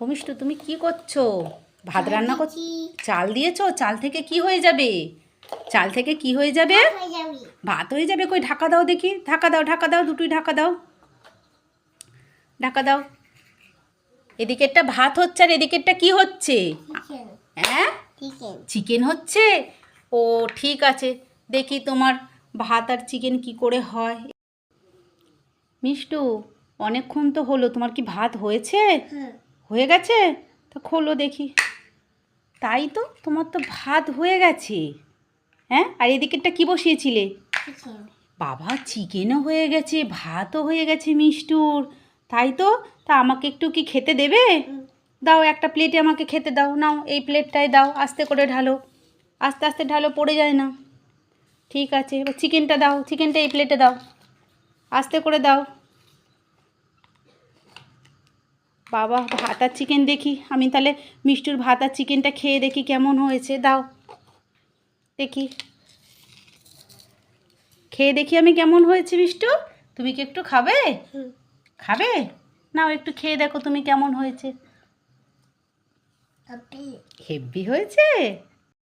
ও মিষ্টু তুমি কি করছ? ভাত রান্না কর দিচ্ছি। চাল দিয়েছ? চাল থেকে কি হয়ে যাবে? চাল থেকে কি হয়ে যাবে? ভাত হয়ে যাবে। কই ঢাকা দাও দেখি। ঢাকা দাও ঢাকা দাও দুটোই ঢাকা দাও। ঢাকা দাও। এদিকেরটা ভাত হচ্ছে আর এদিকেরটা কি হচ্ছে? হ্যাঁ? চিকেন চিকেন হচ্ছে? ও ঠিক আছে। দেখি তোমার ভাত আর চিকেন কি করে হয়। মিষ্টু অনেকক্ষণ তো হলো তোমার কি ভাত হয়েছে? হ্যাঁ গেছে? তা খোলো দেখি। তাই তো, তোমার তো ভাত হয়ে গেছে। হ্যাঁ? আর এদিকেরটা কি বসিয়েছিলে? বাবা, চিকেনও হয়ে গেছে, ভাতও হয়ে গেছে মিষ্টুর। তাই তো? তা আমাকে একটু কি খেতে দেবে? দাও, একটা প্লেটে আমাকে খেতে দাও। নাও, এই প্লেটটায় দাও, আস্তে করে ঢালো। আস্তে আস্তে ঢালো, পড়ে যায় না। ঠিক আছে, এবার চিকেনটা দাও, চিকেনটা এই প্লেটে দাও। আস্তে করে দাও। বাবা ভাত আর চিকেন দেখি। আমি তাহলে মিষ্টুর ভাত আর চিকেনটা খেয়ে দেখি কেমন হয়েছে। দাও। দেখি। খেয়ে দেখি আমি কেমন হয়েছে মিষ্টু। তুমি কি একটু খাবে? খাবে? নাও একটু খেয়ে দেখো তুমি কেমন হয়েছে। হেভি হয়েছে?